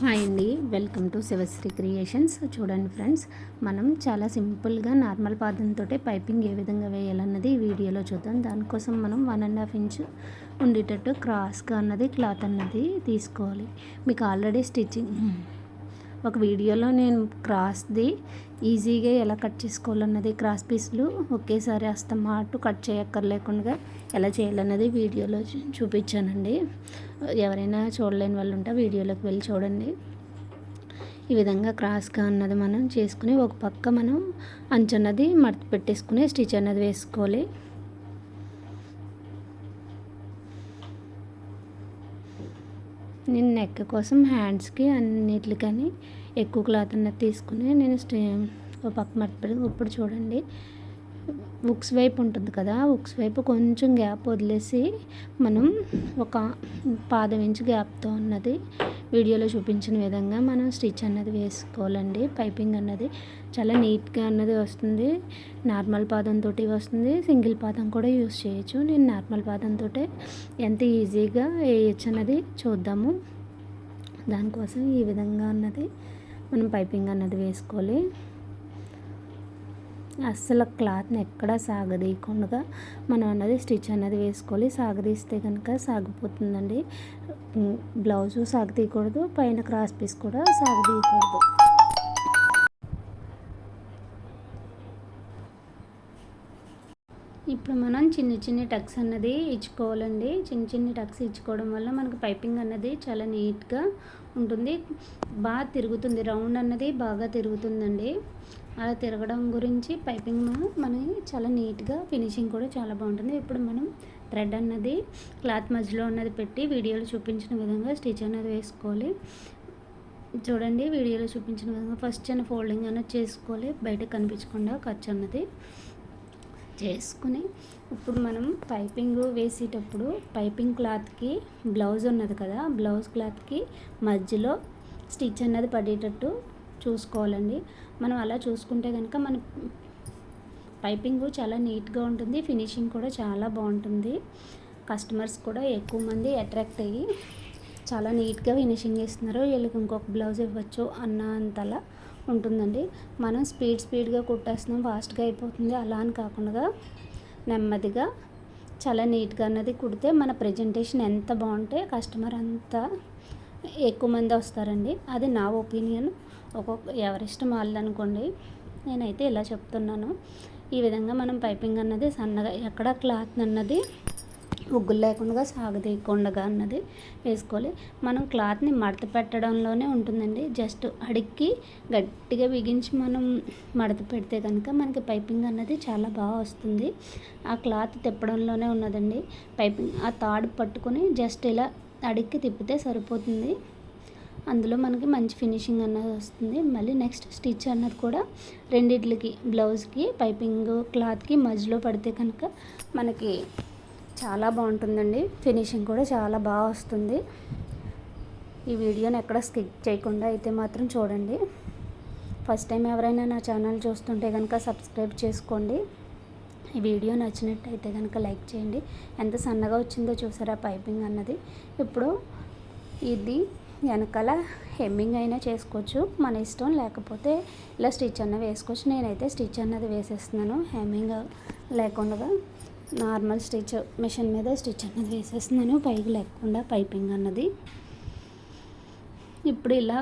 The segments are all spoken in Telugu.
హాయ్ అండి. Welcome to Shivashri creations. చూడండి ఫ్రెండ్స్ మనం చాలా సింపుల్గా నార్మల్ పాదంతో పైపింగ్ ఏ విధంగా వేయాలన్నది ఈ వీడియోలో చూద్దాం. దానికోసం మనం వన్ అండ్ హాఫ్ ఇంచ్ ఉండేటట్టు క్రాస్గా అన్నది క్లాత్ అన్నది తీసుకోవాలి. మీకు ఆల్రెడీ స్టిచ్చింగ్ ఒక వీడియోలో నేను క్రాస్ది ఈజీగా ఎలా కట్ చేసుకోవాలన్నది క్రాస్ పీస్లు ఒకేసారి అస్తమాటు కట్ చేయక్కర్లేకుండా ఎలా చేయాలన్నది వీడియోలో చూపించానండి. ఎవరైనా చూడలేని వాళ్ళు ఉంటే వీడియోలోకి వెళ్ళి చూడండి. ఈ విధంగా క్రాస్గా అన్నది మనం చేసుకుని ఒక పక్క మనం అంచు అన్నది మడత పెట్టేసుకుని స్టిచ్ అన్నది వేసుకోవాలి. నేను నెక్ కోసం హ్యాండ్స్కి అన్నిటికని ఎక్కువ క్లాత్ అన్నది తీసుకుని నేను స్టే ఒక పక్క మడత ఇప్పుడు చూడండి. ఉక్స్ వైపు ఉంటుంది కదా ఉక్స్ వైపు కొంచెం గ్యాప్ వదిలేసి మనం ఒక పాదం ఇంచు గ్యాప్తో ఉన్నది వీడియోలో చూపించిన విధంగా మనం స్టిచ్ అన్నది వేసుకోవాలండి. పైపింగ్ అన్నది చాలా నీట్గా అన్నది వస్తుంది. నార్మల్ పాదంతో వస్తుంది. సింగిల్ పాదం కూడా యూస్ చేయొచ్చు. నేను నార్మల్ పాదంతో ఎంత ఈజీగా వేయచ్చు అన్నది చూద్దాము. దానికోసం ఈ విధంగా అన్నది మనం పైపింగ్ అన్నది వేసుకోవాలి. అస్సలు క్లాత్ని ఎక్కడ సాగదీయకుండా మనం అన్నది స్టిచ్ అన్నది వేసుకోవాలి. సాగదీస్తే కనుక సాగిపోతుందండి. బ్లౌజు సాగదీయకూడదు పైన క్రాస్ పీస్ కూడా సాగదీయకూడదు. ఇప్పుడు మనం చిన్న చిన్న టక్స్ అన్నది ఇచ్చుకోవాలండి. చిన్న చిన్న టక్స్ ఇచ్చుకోవడం వల్ల మనకు పైపింగ్ అన్నది చాలా నీట్గా ఉంటుంది. బాగా తిరుగుతుంది. రౌండ్ అన్నది బాగా తిరుగుతుందండి. అలా తిరగడం గురించి పైపింగ్ మనకి చాలా నీట్గా ఫినిషింగ్ కూడా చాలా బాగుంటుంది. ఇప్పుడు మనం థ్రెడ్ అన్నది క్లాత్ మధ్యలో అన్నది పెట్టి వీడియోలో చూపించిన విధంగా స్టిచ్ అన్నది వేసుకోవాలి. చూడండి వీడియోలో చూపించిన విధంగా ఫస్ట్ చిన్న ఫోల్డింగ్ అనేది చేసుకోవాలి. బయట కనిపించకుండా ఖర్చు అన్నది. చేసుకుని ఇప్పుడు మనం పైపింగ్ వేసేటప్పుడు పైపింగ్ క్లాత్కి బ్లౌజ్ ఉన్నది కదా బ్లౌజ్ క్లాత్కి మధ్యలో స్టిచ్ అన్నది పడేటట్టు చూసుకోవాలండి. మనం అలా చూసుకుంటే కనుక మన పైపింగ్ చాలా నీట్గా ఉంటుంది ఫినిషింగ్ కూడా చాలా బాగుంటుంది. కస్టమర్స్ కూడా ఎక్కువ మంది అట్రాక్ట్ అయ్యి చాలా నీట్గా ఫినిషింగ్ చేస్తున్నారు. వీళ్ళకి ఇంకొక బ్లౌజ్ ఇవ్వచ్చు అన్న అంతలా ఉంటుందండి. మనం స్పీడ్ స్పీడ్గా కుట్టేస్తున్నాం ఫాస్ట్గా అయిపోతుంది. అలా అని కాకుండా నెమ్మదిగా చాలా నీట్గా అన్నది కుడితే మన ప్రజెంటేషన్ ఎంత బాగుంటే కస్టమర్ అంతా ఎక్కువ మంది వస్తారండి. అది నా ఒపీనియన్. ఒక్కొక్క ఎవరిష్టం వాళ్ళు అనుకోండి నేనైతే ఇలా చెప్తున్నాను. ఈ విధంగా మనం పైపింగ్ అన్నది సన్నగా ఎక్కడ క్లాత్ అన్నది ఉగ్గులు లేకుండా సాగదీయకుండా అన్నది వేసుకోవాలి. మనం క్లాత్ని మడత పెట్టడంలోనే ఉంటుందండి. జస్ట్ అడిక్కి గట్టిగా బిగించి మనం మడత పెడితే కనుక మనకి పైపింగ్ అన్నది చాలా బాగా వస్తుంది. ఆ క్లాత్ తిప్పడంలోనే ఉన్నదండి. పైపింగ్ ఆ తాడు పట్టుకొని జస్ట్ ఇలా అడిక్కి తిప్పితే సరిపోతుంది. అందులో మనకి మంచి ఫినిషింగ్ అన్నది వస్తుంది. మళ్ళీ నెక్స్ట్ స్టిచ్ అన్నది కూడా రెండిట్లకి బ్లౌజ్కి పైపింగ్ క్లాత్కి మధ్యలో పడితే కనుక మనకి చాలా బాగుంటుందండి. ఫినిషింగ్ కూడా చాలా బాగా వస్తుంది. ఈ వీడియోని ఎక్కడ స్కిప్ చేయకుండా అయితే మాత్రం చూడండి. ఫస్ట్ టైం ఎవరైనా నా ఛానల్ చూస్తుంటే కనుక సబ్స్క్రైబ్ చేసుకోండి. ఈ వీడియో నచ్చినట్టయితే కనుక లైక్ చేయండి. ఎంత సన్నగా వచ్చిందో చూసారా పైపింగ్ అన్నది. ఇప్పుడు ఇది వెనకాల హెమ్మింగ్ అయినా చేసుకోవచ్చు. మన ఇష్టం లేకపోతే ఇలా స్టిచ్ అన్న వేసుకోవచ్చు. నేనైతే స్టిచ్ అన్నది వేసేస్తున్నాను. హెమ్మింగ్ లేకుండా. నార్మల్ స్టిచ్ మిషన్ మీద స్టిచ్ అన్నది వేసేస్తున్నాను. పైకి లేకుండా పైపింగ్ అన్నది. ఇప్పుడు ఇలా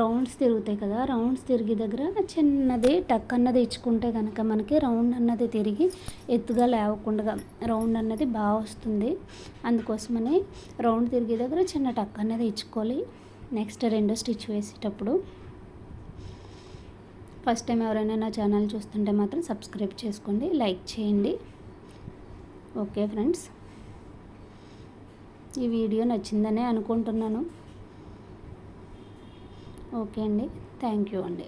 రౌండ్స్ తిరుగుతాయి కదా రౌండ్స్ తిరిగి దగ్గర చిన్నది టక్ అన్నది ఇచ్చుకుంటే కనుక మనకి రౌండ్ అన్నది తిరిగి ఎత్తుగా లేవకుండా రౌండ్ అన్నది బాగా వస్తుంది. అందుకోసమని రౌండ్ తిరిగే దగ్గర చిన్న టక్ అన్నది ఇచ్చుకోవాలి. నెక్స్ట్ రెండో స్టిచ్ వేసేటప్పుడు. ఫస్ట్ టైం ఎవరైనా నా ఛానల్ చూస్తుంటే మాత్రం సబ్స్క్రైబ్ చేసుకోండి లైక్ చేయండి. Okay friends. ఈ వీడియో నచ్చిందనే అనుకుంటున్నాను. ఓకే అండి. థ్యాంక్ యూ అండి.